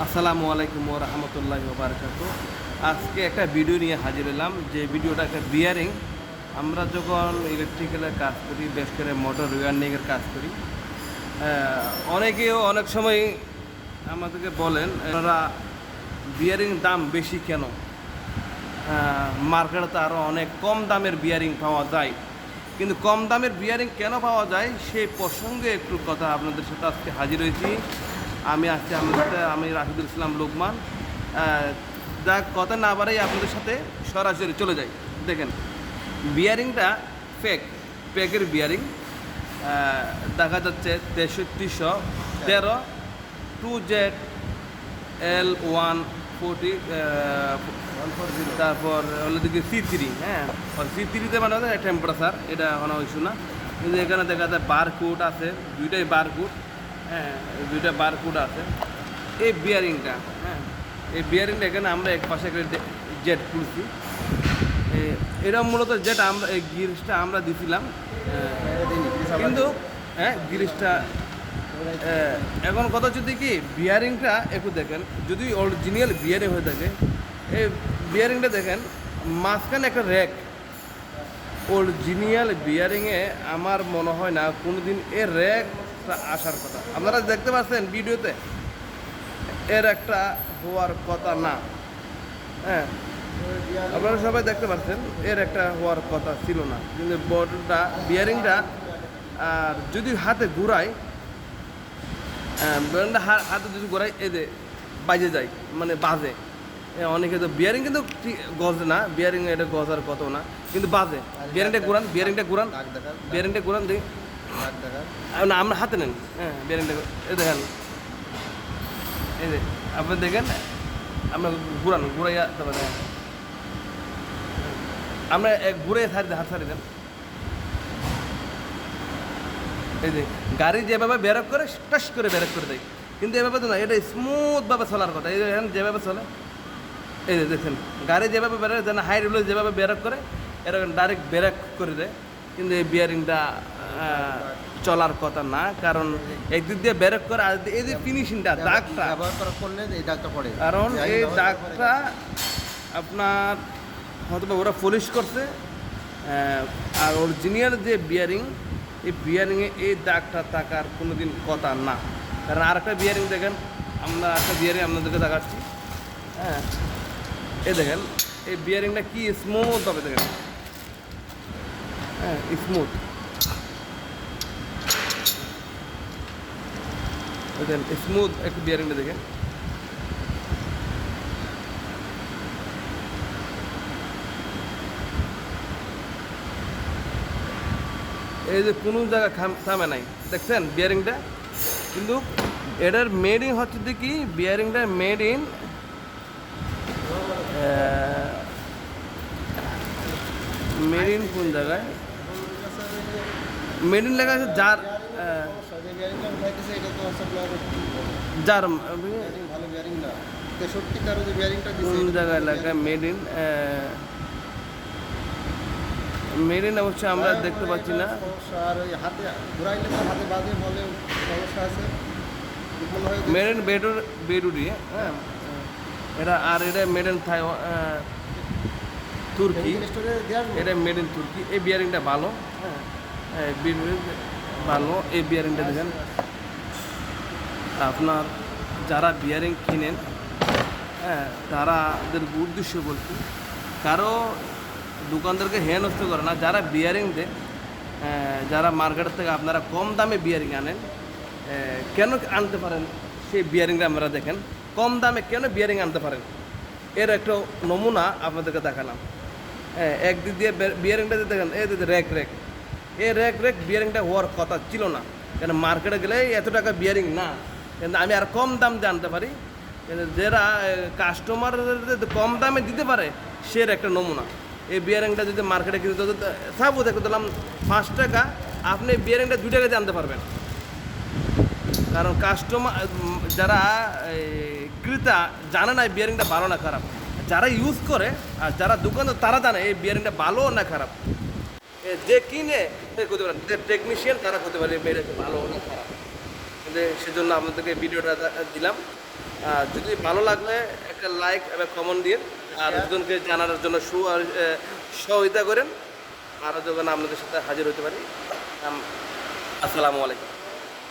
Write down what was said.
আসসালামু আলাইকুম রহমতুল্লাহ বারকাত আজকে একটা ভিডিও নিয়ে হাজির হলাম। যে ভিডিওটা একটা বিয়ারিং আমরা যখন ইলেকট্রিক্যালের কাজ করি বেশ করে মোটর ওয়ার্নিংয়ের কাজ করি অনেকেও অনেক সময় আমাদেরকে বলেন, আপনারা বিয়ারিং দাম বেশি কেন? মার্কেটে তো আরও অনেক কম দামের বিয়ারিং পাওয়া যায়। কিন্তু কম দামের বিয়ারিং কেন পাওয়া যায়, সেই প্রসঙ্গে একটু কথা আপনাদের সাথে আজকে হাজির হয়েছি। আমি আমাদের সাথে, আমি রাশিদুল ইসলাম লোকমান। যা কথা না বাড়াই আপনাদের সাথে সরাসরি চলে যাই। দেখেন বিয়ারিংটা ফেক ফেকের বিয়ারিং দেখা যাচ্ছে তেষট্টিশো তেরো two Z L one forty তারপর হলো দিকে সি থ্রি হ্যাঁ? সি থ্রিতে মানে টেম্পারেচার এটা কোনো ইস্যু না। কিন্তু এখানে দেখা যায় বার কোড আছে, দুইটাই বার কোড হ্যাঁ দুইটা বার কোড আছে। এই বিয়ারিংটা হ্যাঁ এই বিয়ারিংটা এখানে আমরা এক পাশে জেট খুলছি। এটা মূলত যেটা আমরা এই গিরিসটা আমরা দিছিলাম কিন্তু হ্যাঁ গিরিসটা আহ, এখন কথা হচ্ছে কি বিয়ারিংটা একটু দেখেন যদি অরিজিনাল বিয়ারিং হয়ে থাকে এই বিয়ারিংটা দেখেন মাঝখানে একটা র্যাক অরিজিনাল বিয়ারিংয়ে আমার মনে হয় না কোনোদিন এ র্যাকটা আসার কথা। আপনারা দেখতে পাচ্ছেন ভিডিওতে? এর একটা হওয়ার কথা না। হ্যাঁ। আপনারা সবাই দেখতে পাচ্ছেন এর একটা হওয়ার কথা ছিল না। কিন্তু বডিটা বিয়ারিংটা আর যদি হাতে ঘুরাই বিয়ারিংটা হাতে যদি ঘুরাই এই যে বাজে যায় মানে বাজে। অনেকে তো বিয়ারিং কিন্তু গজে না বিয়ারিং এটা গজার কত না কিন্তু বাজে। বিয়ারিংটা ঘুরান বিয়ারিংটা ঘুরান বিয়ারিংটা ঘুরান দেখি। না, আমরা হাতে নেন। হ্যাঁ বিয়ারিংটা এই দেখেন। এই যে, আপনি দেখেন, আমরা ঘুরান, ঘুরাইয়া তারপরে আমরা ঘুরে দেন, হাত ছাড়ি দেন। এই যে, গাড়ি যেভাবে ব্যারক করে, টাস করে ব্যারক করে দেয়। কিন্তু এভাবে তো না, এটা স্মুথভাবে চলার কথা। এই দেখেন, যেভাবে চলে। এই যে, দেখেন, গাড়ি যেভাবে বেরোয় যেন হাই রুলে যেভাবে ব্যারক করে এরকম ডাইরেক্ট ব্যারক করে দেয়। কিন্তু এই বিয়ারিংটা চলার কথা না কারণ একদিক দিয়ে ব্যারক করে আর এই যে ফিনিশিংটা দাগটা। ব্যবহার করার করলে এই দাগটা পড়ে। কারণ এই দাগটা আপনার হয়তো ওরা পলিশ করছে আর অরিজিনাল যে বিয়ারিং এই বিয়ারিংয়ে এই দাগটা থাকার কোনো দিন কথা না। কারণ আর একটা বিয়ারিং দেখেন আমরা একটা বিয়ারিং আপনাদেরকে দেখাচ্ছি। হ্যাঁ এই দেখেন এই বিয়ারিংটা কি স্মুথ হবে দেখেন। হ্যাঁ স্মুথ দেখেন স্মুথ একটু বিয়ারিংটা দেখেন এই যে কোনো জায়গা থামে নাই। দেখছেন? বিয়ারিংটা কিন্তু এটার মেড ইন হচ্ছে কি? বিয়ারিংটা মেড ইন মেড ইন কোন জায়গায়? মেড ইন লেখা আছে যার যার ভালো bearing না। কোন জায়গায় ভালো মেড ইন মেড ইন অবশ্যই আমরা দেখতে পাচ্ছি না। আর ওই হাতে ঘুরাইলে তো হাতে বাজে বলে সমস্যা আছে মেড বেডুর বেডুরি হ্যাঁ। এটা আর এটা মেড ইন থাই তুর্কি এটা মেড ইন তুর্কি এই বিয়ারিংটা ভালো। হ্যাঁ। হ্যাঁ, বিয়ারিং ভালো এই বিয়ারিংটা দেখেন। আপনার যারা বিয়ারিং কিনেন হ্যাঁ তারাদের উদ্দেশ্য বলছি কারও দোকানদারকে হে নষ্ট করে না যারা বিয়ারিং দেয় আহ, যারা মার্কেট থেকে আপনারা কম দামে বিয়ারিং আনেন আহ, কেন আনতে পারেন? সেই বিয়ারিংটা আমরা দেখেন কম দামে কেন বিয়ারিং আনতে পারেন? এর একটা নমুনা আপনাদেরকে দেখালাম। হ্যাঁ একদিক দিয়ে বিয়ারিংটা দেখেন এই যে র্যাক র্যাক এই রেক রেক বিয়ারিংটা হওয়ার কথা ছিল না। কেন মার্কেটে গেলে এত টাকা বিয়ারিং না। কিন্তু আমি আর কম দাম আনতে পারি। যারা কাস্টমার কম দামে দিতে পারে সে একটা নমুনা। এই বিয়ারিংটা যদি মার্কেটে কিনতে সাপোজ দেখতে দিলাম পাঁচ টাকা। আপনি বিয়ারিংটা দু টাকা আনতে পারবেন। কারণ কাস্টমার যারা ক্রেতা জানে না এই বিয়ারিংটা ভালো না খারাপ। যারা ইউজ করে আর যারা দোকানদার তারা জানে এই বিয়ারিংটা ভালো না খারাপ। এ, যে কিনে করতে পারে যে টেকনিশিয়ান তারা করতে পারে মেরে ভালো না খারাপ। কিন্তু সেজন্য আপনাদেরকে ভিডিওটা দিলাম। আর যদি ভালো লাগলে একটা লাইক এবং কমেন্ট দিন আর দুজনকে জানার জন্য সু আর সহযোগিতা করেন। আরও যখন আপনাদের সাথে হাজির হতে পারি আসসালামু আলাইকুম।